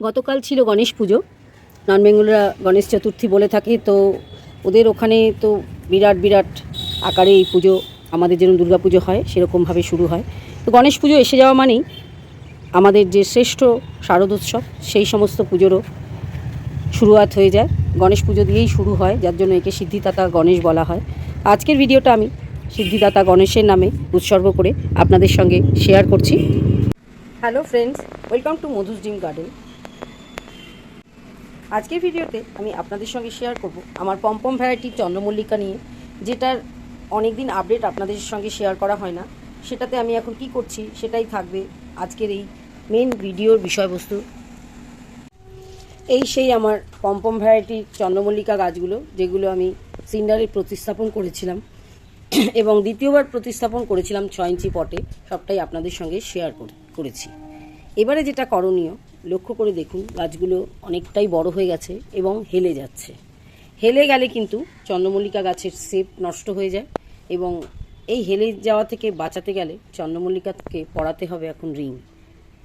গতকাল ছিল গণেশ পুজো। নন বেঙ্গলরা গণেশ চতুর্থী বলে থাকে, তো ওদের ওখানে তো বিরাট বিরাট আকারে এই পুজো, আমাদের যেরকম পুজো হয়, সেরকমভাবে শুরু হয়। তো গণেশ পুজো এসে যাওয়া মানেই আমাদের যে শ্রেষ্ঠ শারদোৎসব সেই সমস্ত পুজোরও শুরুয়াত হয়ে যায়। গণেশ পুজো দিয়েই শুরু হয়, যার জন্য একে সিদ্ধিদাতা গণেশ বলা হয়। আজকের ভিডিওটা আমি সিদ্ধিদাতা গণেশের নামে উৎসর্গ করে আপনাদের সঙ্গে শেয়ার করছি। Hello friends, welcome to Madhu's ডিম গার্ডেন। আজকের ভিডিওতে আমি আপনাদের সঙ্গে শেয়ার করব আমার পম্পম ভ্যারাইটির চন্দ্রমল্লিকা নিয়ে, যেটার অনেক দিন আপডেট আপনাদের সঙ্গে শেয়ার করা হয় না। সেটাতে আমি এখন কি করছি সেটাই থাকবে আজকের এই মেন ভিডিওর বিষয়বস্তু। এই সেই আমার পম্পম ভ্যারাইটির চন্দ্রমল্লিকা গাছগুলো, যেগুলো আমি সিন্ডারে প্রতিস্থাপন করেছিলাম। এবং দ্বিতীয়বার প্রতিস্থাপন করেছিলাম ছয় ইঞ্চি পটে, সবটাই আপনাদের সঙ্গে শেয়ার করেছি। এবারে যেটা করণীয় লক্ষ্য করে দেখুন, গাছগুলো অনেকটাই বড় হয়ে গেছে এবং হেলে যাচ্ছে। হেলে গেলে কিন্তু চন্দ্রমল্লিকা গাছের শেপ নষ্ট হয়ে যায় এবং এই হেলে যাওয়া থেকে বাঁচাতে গেলে চন্দ্রমল্লিকাকে পড়াতে হবে এখন রিং।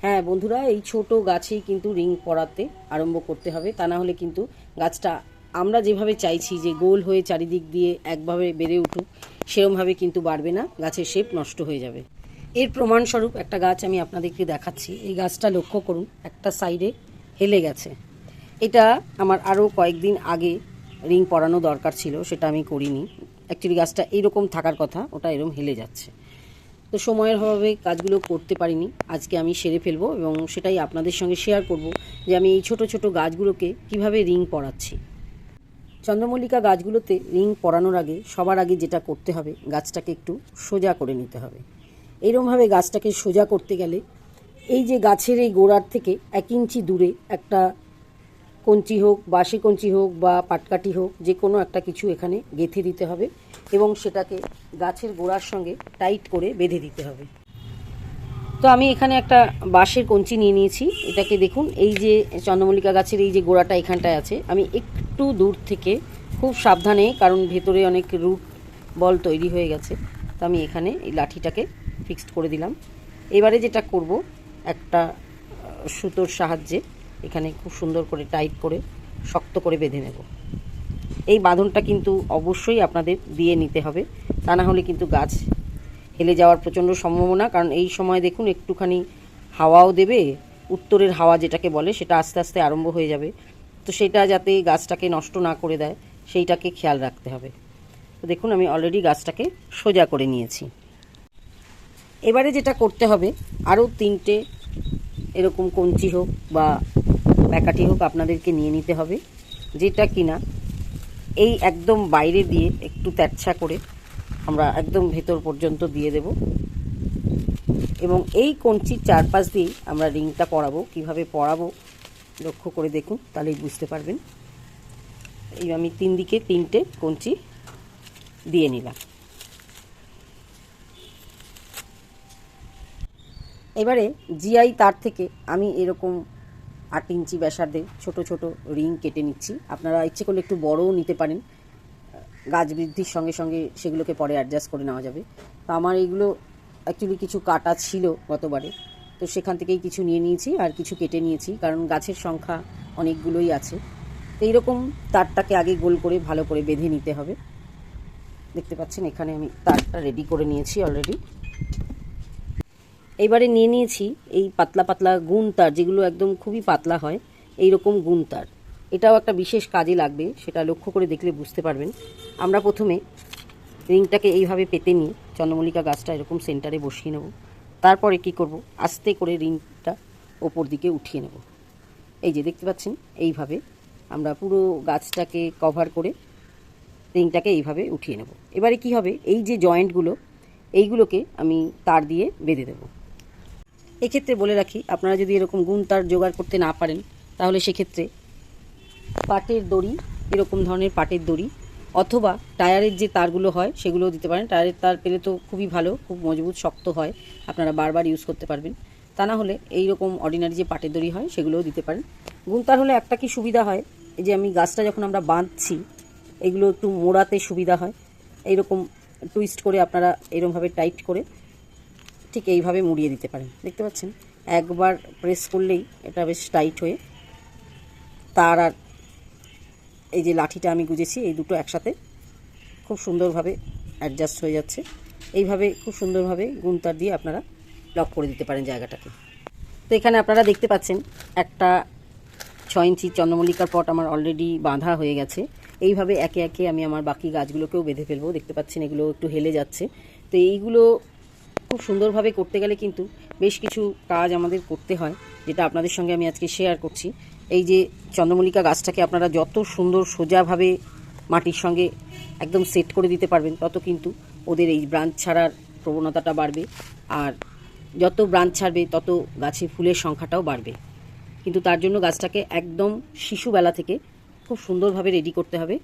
হ্যাঁ বন্ধুরা, এই ছোট গাছেই কিন্তু রিং পড়াতে আরম্ভ করতে হবে। তা না হলে কিন্তু গাছটা আমরা যেভাবে চাইছি যে গোল হয়ে চারিদিক দিয়ে একভাবে বেড়ে উঠুক, সেরমভাবে কিন্তু বাড়বে না, গাছের শেপ নষ্ট হয়ে যাবে। এর প্রমাণস্বরূপ একটা গাছ আমি আপনাদেরকে দেখাচ্ছি। এই গাছটা লক্ষ্য করুন, একটা সাইডে হেলে গেছে। এটা আমার আরও কয়েকদিন আগে রিং পরানো দরকার ছিল, সেটা আমি করিনি। অ্যাকচুয়ালি গাছটা এইরকম থাকার কথা, ওটা এরকম হেলে যাচ্ছে। তো সময়ের অভাবে কাজগুলো করতে পারিনি। আজকে আমি সেরে ফেলব এবং সেটাই আপনাদের সঙ্গে শেয়ার করব যে আমি এই ছোট ছোট গাছগুলোকে কীভাবে রিং পরাচ্ছি। চন্দ্রমল্লিকা গাছগুলোতে রিং পরানোর আগে, সবার আগে যেটা করতে হবে, গাছটাকে একটু সোজা করে নিতে হবে। এইরকমভাবে গাছটাকে সোজা করতে গেলে এই যে গাছের এই গোড়ার থেকে এক ইঞ্চি দূরে একটা কঞ্চি হোক বাঁশি কঞ্চি হোক বা পাটকাঠি হোক, যে কোনো একটা কিছু এখানে গেঁথে দিতে হবে এবং সেটাকে গাছের গোড়ার সঙ্গে টাইট করে বেঁধে দিতে হবে। তো আমি এখানে একটা বাঁশের কঞ্চি নিয়ে নিয়েছি। এটাকে দেখুন, এই যে চন্দ্রমল্লিকা গাছের এই যে গোড়াটা এখানটায় আছে, আমি একটু দূর থেকে খুব সাবধানে, কারণ ভেতরে অনেক রুট বল তৈরি হয়ে গেছে, তো আমি এখানে এই লাঠিটাকে ফিক্সড করে দিলাম। এবারে যেটা করব, একটা সুতোর সাহায্যে এখানে খুব সুন্দর করে টাইট করে শক্ত করে বেঁধে নেব। এই বাঁধনটা কিন্তু অবশ্যই আপনাদের দিয়ে নিতে হবে। তা না হলে কিন্তু গাছ হেলে যাওয়ার প্রচণ্ড সম্ভাবনা, কারণ এই সময় দেখুন একটুখানি হাওয়াও দেবে, উত্তরের হাওয়া যেটাকে বলে সেটা আস্তে আস্তে আরম্ভ হয়ে যাবে। তো সেটা যাতে গাছটাকে নষ্ট না করে দেয়, সেইটাকে খেয়াল রাখতে হবে। তো দেখুন আমি অলরেডি গাছটাকে সোজা করে নিয়েছি। এবারে যেটা করতে হবে, আরও তিনটে এরকম কঞ্চি হোক বা প্যাকাটি হোক আপনাদেরকে নিয়ে নিতে হবে, যেটা কিনা এই একদম বাইরে দিয়ে একটু তেরছা করে আমরা একদম ভেতর পর্যন্ত দিয়ে দেব। এবং এই কঞ্চির চারপাশ দিয়েই আমরা রিংটা পরাবো। কীভাবে পরাবো লক্ষ্য করে দেখুন, তাহলেই বুঝতে পারবেন। এই আমি তিন দিকে তিনটে কঞ্চি দিয়ে নিলাম। এবারে জিআই তার থেকে আমি এরকম আট ইঞ্চি ব্যাসার্ধের ছোট ছোট রিং কেটে নিচ্ছি। আপনারা ইচ্ছে করলে একটু বড়ও নিতে পারেন। গাছ বৃদ্ধির সঙ্গে সঙ্গে সেগুলোকে পরে অ্যাডজাস্ট করে নেওয়া যাবে। তো আমার এইগুলো অ্যাকচুয়ালি কিছু কাটা ছিল গতবারে। তো সেখান থেকেই কিছু নিয়ে নিয়েছি আর কিছু কেটে নিয়েছি, কারণ গাছের সংখ্যা অনেকগুলোই আছে। তো এইরকম তারটাকে আগে গোল করে ভালো করে বেঁধে নিতে হবে। দেখতে পাচ্ছেন এখানে আমি তারটা রেডি করে নিয়েছি অলরেডি এইবারে নিয়ে নিয়েছি এই পাতলা পাতলা গুণ তার, যেগুলো একদম খুবই পাতলা হয় এই রকম গুণ তার। এটাও একটা বিশেষ কাজে লাগবে, সেটা লক্ষ্য করে দেখলে বুঝতে পারবেন। আমরা প্রথমে রিংটাকে এইভাবে পেতে নিয়ে চন্দ্রমল্লিকা গাছটা এরকম সেন্টারে বসিয়ে নেব। তারপরে কি করব? আস্তে করে রিংটা ওপর দিকে উঠিয়ে নেব। এই যে দেখতে পাচ্ছেন, এইভাবে আমরা পুরো গাছটাকে কভার করে রিংটাকে এইভাবে উঠিয়ে নেব। এবারে কি হবে? এই যে জয়েন্টগুলো, এইগুলোকে আমি তার দিয়ে বেঁধে দেবো। এক্ষেত্রে বলে রাখি, আপনারা যদি এরকম গুণ তার জোগাড় করতে না পারেন, তাহলে সেক্ষেত্রে পাটের দড়ি, এরকম ধরনের পাটের দড়ি, অথবা টায়ারের যে তারগুলো হয়, সেগুলোও দিতে পারেন। টায়ারের তার পেলে তো খুবই ভালো, খুব মজবুত, শক্ত হয়, আপনারা বারবার ইউজ করতে পারবেন। তা না হলে এই রকম অর্ডিনারি যে পাটের দড়ি হয়, সেগুলোও দিতে পারেন। গুণ তার হলে একটা কি সুবিধা হয়, এই যে আমি গাছটা যখন আমরা বাঁধছি, এগুলো একটু মোড়াতে সুবিধা হয়। এইরকম টুইস্ট করে আপনারা এরকমভাবে টাইট করে ঠিক এইভাবে মুড়িয়ে দিতে পারেন। দেখতে পাচ্ছেন? একবার প্রেস করলেই এটা বেশ টাইট হয়ে তার আর এই যে লাঠিটা আমি গুজেছি, এই দুটো একসাথে খুব সুন্দরভাবে অ্যাডজাস্ট হয়ে যাচ্ছে। এইভাবে খুব সুন্দরভাবে গুনতার দিয়ে আপনারা লক করে দিতে পারেন জায়গাটাকে। তো এখানে আপনারা দেখতে পাচ্ছেন, একটা ছ ইঞ্চি চন্দ্রমল্লিকার পট আমার অলরেডি বাঁধা হয়ে গেছে। এইভাবে একে একে আমি আমার বাকি গাছগুলোকেও বেঁধে ফেলব। দেখতে পাচ্ছেন, এগুলো একটু হেলে যাচ্ছে। তো এইগুলো খুব সুন্দরভাবে করতে গেলে কিন্তু বেশ কিছু কাজ আমাদের করতে হয়, যেটা আপনাদের সঙ্গে আমি আজকে শেয়ার করছি। এই যে চন্দ্রমল্লিকা গাছটাকে আপনারা যত সুন্দর সোজাভাবে মাটির সঙ্গে একদম সেট করে দিতে পারবেন, তত কিন্তু ওদের এই ব্রাঞ্চ ছাড়ার প্রবণতাটা বাড়বে। আর যত ব্রাঞ্চ ছাড়বে, তত গাছে ফুলের সংখ্যাটাও বাড়বে। কিন্তু তার জন্য গাছটাকে একদম শিশুবেলা থেকে খুব সুন্দরভাবে রেডি করতে হবে।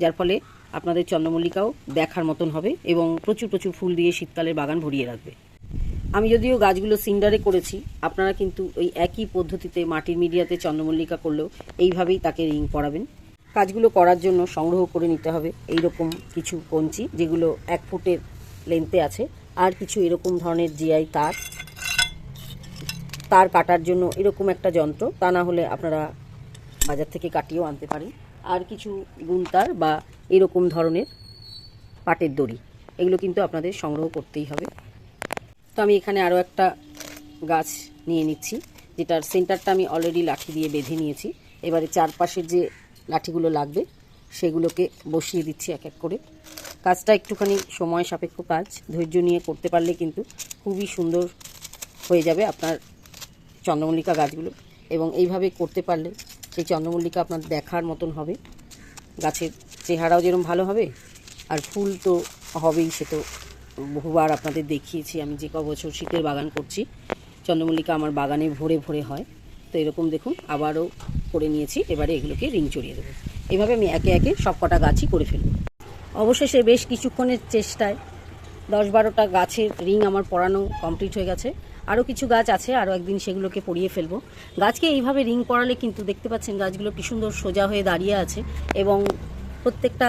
যার ফলে আপনাদের চন্দ্রমল্লিকাও দেখার মতন হবে এবং প্রচুর প্রচুর ফুল দিয়ে শীতকালের বাগান ভরিয়ে রাখবে। আমি যদিও গাছগুলো সিন্ডারে করেছি, আপনারা কিন্তু ওই একই পদ্ধতিতে মাটির মিডিয়াতে চন্দ্রমল্লিকা করলেও এইভাবেই তাকে রিং করাবেন কাজগুলো করার জন্য সংগ্রহ করে নিতে হবে এই রকম কিছু কঞ্চি, যেগুলো এক ফুটের লেন্থে আছে, আর কিছু এরকম ধরনের জিআই তার। তার কাটার জন্য এরকম একটা যন্ত্র, তা না হলে আপনারা বাজার থেকে কাটিয়েও আনতে পারেন। আর কিছু গুনতার বা এরকম ধরনের পাটের দড়ি। এগুলো কিন্তু আপনাদের সংগ্রহ করতেই হবে। তো আমি এখানে আরও একটা গাছ নিয়ে নিচ্ছি, যেটার সেন্টারটা আমি অলরেডি লাঠি দিয়ে বেঁধে নিয়েছি। এবারে চারপাশের যে লাঠিগুলো লাগবে, সেগুলোকে বসিয়ে দিচ্ছি এক এক করে। কাজটা একটুখানি সময় সাপেক্ষ কাজ, ধৈর্য নিয়ে করতে পারলে কিন্তু খুবই সুন্দর হয়ে যাবে আপনার চন্দ্রমল্লিকা গাছগুলো। এবং এইভাবে করতে পারলে সেই চন্দ্রমল্লিকা আপনার দেখার মতন হবে। গাছের চেহারাও যেরকম ভালো হবে, আর ফুল তো হবেই, সে তো বহুবার আপনাদের দেখিয়েছি। আমি যে ক বছর শীতের বাগান করছি, চন্দ্রমল্লিকা আমার বাগানে ভরে ভরে হয়। তো এরকম দেখুন, আবারও করে নিয়েছি, এবারে এগুলোকে রিং চড়িয়ে দেবো। এভাবে আমি একে একে সব কটা গাছই করে ফেলব। অবশেষে বেশ কিছুক্ষণের চেষ্টায় দশ বারোটা গাছের রিং আমার পরানো কমপ্লিট হয়ে গেছে। আরও কিছু গাছ আছে আরও একদিন সেগুলোকে পরিয়ে ফেলব। গাছকে এইভাবে রিং পরালে কিন্তু দেখতে পাচ্ছেন গাছগুলো কি সুন্দর সোজা হয়ে দাঁড়িয়ে আছে এবং প্রত্যেকটা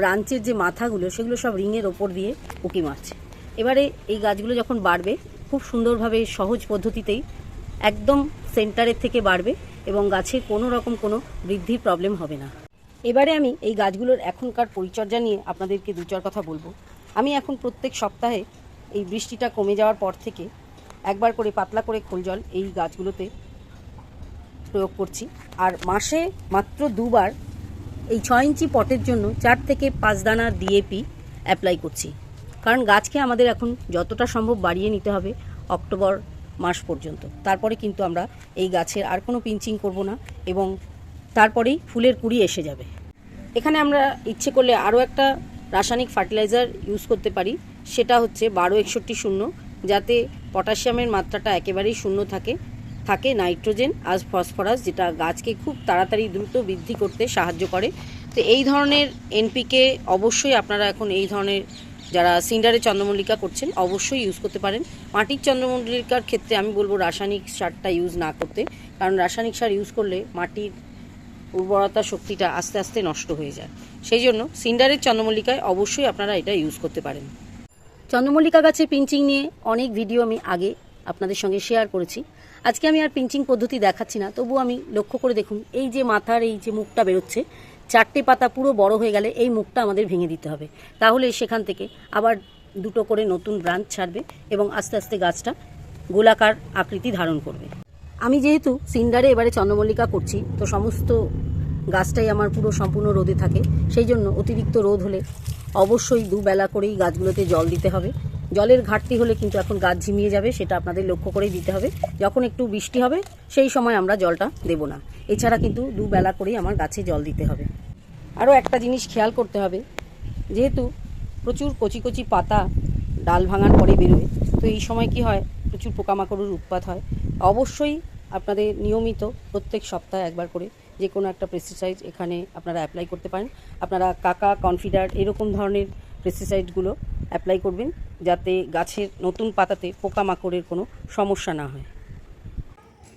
ব্রাঞ্চের যে মাথাগুলো, সেগুলো সব রিংয়ের ওপর দিয়ে উকি মারছে। এবারে এই গাছগুলো যখন বাড়বে, খুব সুন্দরভাবে সহজ পদ্ধতিতেই একদম সেন্টারের থেকে বাড়বে এবং গাছের কোনো রকম কোনো বৃদ্ধির প্রবলেম হবে না। এবারে আমি এই গাছগুলোর এখনকার পরিচর্যা নিয়ে আপনাদেরকে দু চার কথা বলব। আমি এখন প্রত্যেক সপ্তাহে এই বৃষ্টিটা কমে যাওয়ার পর থেকে একবার করে পাতলা করে খোল জল এই গাছগুলোতে প্রয়োগ করছি। আর মাসে মাত্র দুবার এই ছ ইঞ্চি পটের জন্য চার থেকে পাঁচ দানা ডিএপি অ্যাপ্লাই করছি। কারণ গাছকে আমাদের এখন যতটা সম্ভব বাড়িয়ে নিতে হবে অক্টোবর মাস পর্যন্ত। তারপরে কিন্তু আমরা এই গাছের আর কোনো পিঞ্চিং করব না এবং তারপরেই ফুলের কুড়ি এসে যাবে। এখানে আমরা ইচ্ছে করলে আরও একটা রাসায়নিক ফার্টিলাইজার ইউজ করতে পারি। সেটা হচ্ছে বারো একষট্টি শূন্য যাতে পটাশিয়ামের মাত্রাটা একেবারেই শূন্য থাকে। থাকে নাইট্রোজেন আর ফসফরাস, যেটা গাছকে খুব তাড়াতাড়ি দ্রুত বৃদ্ধি করতে সাহায্য করে। তো এই ধরনের এনপিকে অবশ্যই আপনারা এখন এই ধরনের যারা সিন্ডারে চন্দ্রমল্লিকা করছেন, অবশ্যই ইউজ করতে পারেন। মাটির চন্দ্রমল্লিকার ক্ষেত্রে আমি বলব রাসায়নিক সারটা ইউজ না করতে, কারণ রাসায়নিক সার ইউজ করলে মাটির উর্বরতা শক্তিটা আস্তে আস্তে নষ্ট হয়ে যায়। সেই জন্য সিন্ডারের চন্দ্রমল্লিকায় অবশ্যই আপনারা এটা ইউজ করতে পারেন। চন্দ্রমল্লিকা গাছের পিঞ্চিং নিয়ে অনেক ভিডিও আমি আগে আপনাদের সঙ্গে শেয়ার করেছি। আজকে আমি আর পিঞ্চিং পদ্ধতি দেখাচ্ছি না তবু আমি লক্ষ্য করে দেখুন, এই যে মাথার, এই যে মুখটা বেরোচ্ছে, চারটে পাতা পুরো বড় হয়ে গেলে এই মুখটা আমাদের ভেঙে দিতে হবে। তাহলে সেখান থেকে আবার দুটো করে নতুন ব্রাঞ্চ ছাড়বে এবং আস্তে আস্তে গাছটা গোলাকার আকৃতি ধারণ করবে। আমি যেহেতু সিন্ডারে এবারে চন্দ্রমল্লিকা করছি, তো সমস্ত গাছটাই আমার পুরো সম্পূর্ণ রোদে থাকে, সেই জন্য অতিরিক্ত রোদ হলে অবশ্যই দুবেলা করেই গাছগুলোতে জল দিতে হবে। জলের ঘাটতি হলে কিন্তু এখন গাছ ঝিমিয়ে যাবে, সেটা আপনাদের লক্ষ্য করেই দিতে হবে। যখন একটু বৃষ্টি হবে, সেই সময় আমরা জলটা দেব না। এছাড়া কিন্তু দুবেলা করেই আমার গাছে জল দিতে হবে। আরও একটা জিনিস খেয়াল করতে হবে, যেহেতু প্রচুর কচি কচি পাতা ডাল ভাঙার পরে বেরোয়, তো এই সময় কি হয়, প্রচুর পোকামাকড়ের উৎপাত হয়। অবশ্যই আপনাদের নিয়মিত প্রত্যেক সপ্তাহে একবার করে যে কোনো একটা পেস্টিসাইড এখানে আপনারা অ্যাপ্লাই করতে পারেন। আপনারা কাকা কনফিডার এরকম ধরনের পেস্টিসাইডগুলো অ্যাপ্লাই করবেন যাতে গাছের নতুন পাতাতে পোকামাকড়ের কোনো সমস্যা না হয়।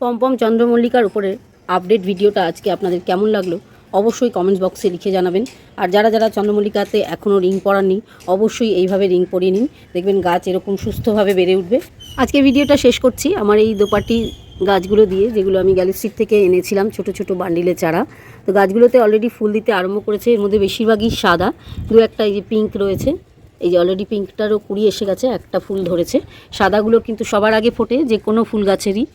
পম্পম চন্দ্রমল্লিকার উপরে আপডেট ভিডিওটা আজকে আপনাদের কেমন লাগল অবশ্যই কমেন্টস বক্সে লিখে জানাবেন। আর যারা যারা চন্দ্রমল্লিকাতে এখনও রিং পরাননি, অবশ্যই এইভাবে রিং পরিয়ে নিন। দেখবেন গাছ এরকম সুস্থভাবে বেড়ে উঠবে। আজকে ভিডিওটা শেষ করছি। আমার এই দোপাটি গাছগুলো দিয়ে, যেগুলো আমি গ্যালিস্ট্রিক থেকে এনেছিলাম, ছোট ছোট বান্ডিলের চারা। তো গাছগুলোতে অলরেডি ফুল দিতে আরম্ভ করেছে। এর মধ্যে বেশিরভাগই সাদা। দু একটা এই যে পিঙ্ক রয়েছে, এই যে অলরেডি পিঙ্কটারও কুড়ি এসে গেছে, একটা ফুল ধরেছে। সাদাগুলো কিন্তু সবার আগে ফোটে, যে কোনো ফুল গাছেরই।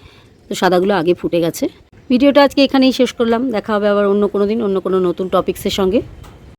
তো সাদাগুলো আগে ফুটে গেছে। ভিডিওটা আজকে এখানেই শেষ করলাম। দেখা হবে আবার অন্য কোনো দিন, অন্য কোনো নতুন টপিক্সের সঙ্গে।